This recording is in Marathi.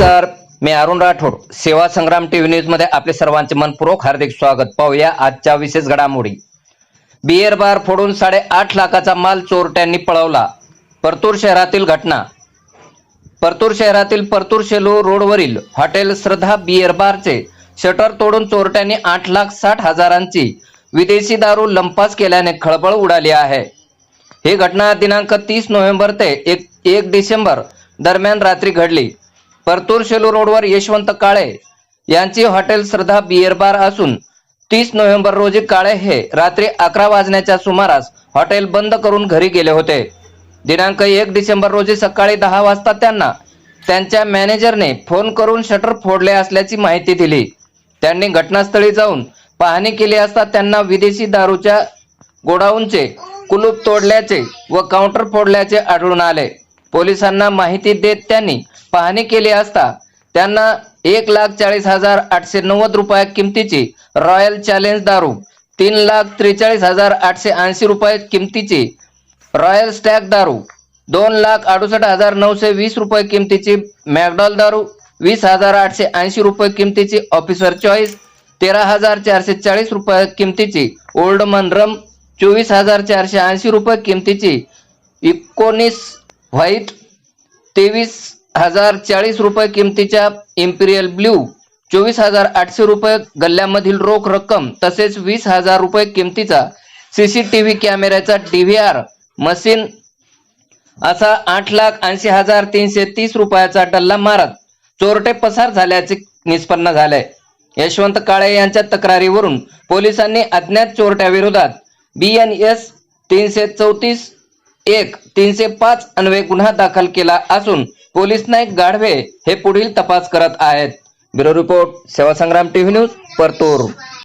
मी अरुण राठोड. सेवा संग्राम टीव्ही न्यूजमध्ये आपले सर्वांचे मनपूर्वक हार्दिक स्वागत. पाहूया आजच्या विशेष घडामोडी. बियर बार फोडून साडेआठ लाखाचा माल चोरट्यांनी पळवला. परतूर शहरातील घटना. परतूर शहरातील परतूर शेलू रोडवरील हॉटेल श्रद्धा बियर बारचे शटर तोडून चोरट्यांनी आठ लाख साठ हजारांची विदेशी दारू लंपास केल्याने खळबळ उडाली आहे. ही घटना दिनांक तीस नोव्हेंबर ते एक एक डिसेंबर दरम्यान रात्री घडली. परतूर शेलू रोडवर यशवंत काळे यांची हॉटेल श्रद्धा बियर बार असून तीस नोव्हेंबर रोजी काळे हे रात्री अकरा वाजण्याच्या सुमारास हॉटेल बंद करून घरी गेले होते. दिनांक एक डिसेंबर रोजी सकाळी दहा वाजता त्यांना त्यांच्या मॅनेजरने फोन करून शटर फोडले असल्याची माहिती दिली. त्यांनी घटनास्थळी जाऊन पाहणी केली असता त्यांना विदेशी दारूच्या गोडाऊनचे कुलूप तोडल्याचे व काउंटर फोडल्याचे आढळून आले. पोलिसांना माहिती देत त्यांनी पाहणी केली असता त्यांना एक लाख चाळीस हजार आठशे नव्वद रुपया किमतीची रॉयल चॅलेंज दारू तीन लाख त्रेचाळीस हजार आठशे ऐंशी रुपये किमतीची रॉयल स्टॅग दारू दोन लाख अडुसष्ट हजार नऊशे वीस रुपये किमतीची मॅकडॉल दारू वीस हजार आठशे ऐंशी रुपये किमतीची ऑफिसर चॉईस तेरा हजार चारशे चाळीस रुपये किमतीची ओल्ड मनरम चोवीस हजार चारशे ऐंशी रुपये किमतीची एकोणीस व्हाईट तेवीस हजार चाळीस रुपये किमतीच्या इम्पिरियल ब्ल्यू चोवीस हजार आठशे रुपये गल्ल्यामधील रोख रक्कम तसेच वीस हजार रुपये किमतीचा सीसीटीव्ही कॅमेऱ्याचा डीव्हीआर मशीन असा आठ लाख ऐंशी हजार तीनशे तीस रुपयाचा डल्ला मारत चोरटे पसार झाल्याचे निष्पन्न झाले यशवंत काळे यांच्या तक्रारीवरून पोलिसांनी अज्ञात चोरट्याविरोधात बी एन एस तीनशे चौतीस एक तीनशे पाच अन्वे गुन्हा दाखल केला असून पोलीस नाईक गाढवे हे पुढील तपास करत आहेत. ब्युरो रिपोर्ट सेवा संग्राम टीव्ही न्यूज परतूर.